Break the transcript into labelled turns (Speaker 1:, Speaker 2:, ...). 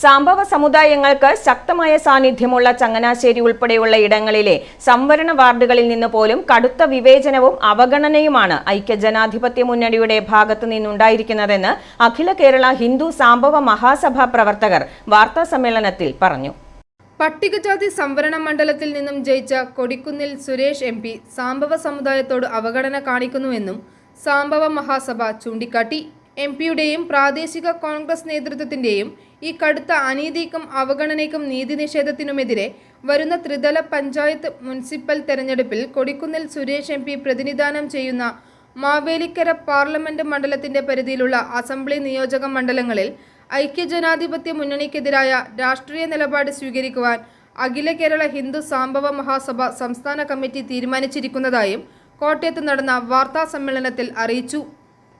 Speaker 1: സാമ്പവ സമുദായങ്ങൾക്ക് ശക്തമായ സാന്നിധ്യമുള്ള ചങ്ങനാശ്ശേരി ഉൾപ്പെടെയുള്ള ഇടങ്ങളിലെ സംവരണ വാർഡുകളിൽ നിന്ന് പോലും കടുത്ത വിവേചനവും അവഗണനയുമാണ് ഐക്യജനാധിപത്യ മുന്നണിയുടെ ഭാഗത്തു നിന്നുണ്ടായിരിക്കുന്നതെന്ന് അഖില കേരള ഹിന്ദു സാമ്പവ മഹാസഭ പ്രവർത്തകർ വാർത്താസമ്മേളനത്തിൽ പറഞ്ഞു.
Speaker 2: പട്ടികജാതി സംവരണ മണ്ഡലത്തിൽ നിന്നും ജയിച്ച കൊടിക്കുന്നിൽ സുരേഷ് എം പി സാമ്പവ സമുദായത്തോട് അവഗണന കാണിക്കുന്നുവെന്നും സാമ്പവ മഹാസഭ ചൂണ്ടിക്കാട്ടി. എം പിയുടെയും പ്രാദേശിക കോൺഗ്രസ് നേതൃത്വത്തിന്റെയും ഈ കടുത്ത അനീതിക്കും അവഗണനയ്ക്കും നീതി നിഷേധത്തിനുമെതിരെ വരുന്ന ത്രിതല പഞ്ചായത്ത് മുനിസിപ്പൽ തെരഞ്ഞെടുപ്പിൽ കൊടിക്കുന്നിൽ സുരേഷ് എം പ്രതിനിധാനം ചെയ്യുന്ന മാവേലിക്കര പാർലമെന്റ് മണ്ഡലത്തിന്റെ പരിധിയിലുള്ള അസംബ്ലി നിയോജക മണ്ഡലങ്ങളിൽ ഐക്യജനാധിപത്യ മുന്നണിക്കെതിരായ രാഷ്ട്രീയ നിലപാട് സ്വീകരിക്കുവാൻ അഖില കേരള ഹിന്ദു സാമ്പവ മഹാസഭ സംസ്ഥാന കമ്മിറ്റി തീരുമാനിച്ചിരിക്കുന്നതായും കോട്ടയത്ത് നടന്ന വാർത്താ സമ്മേളനത്തിൽ അറിയിച്ചു.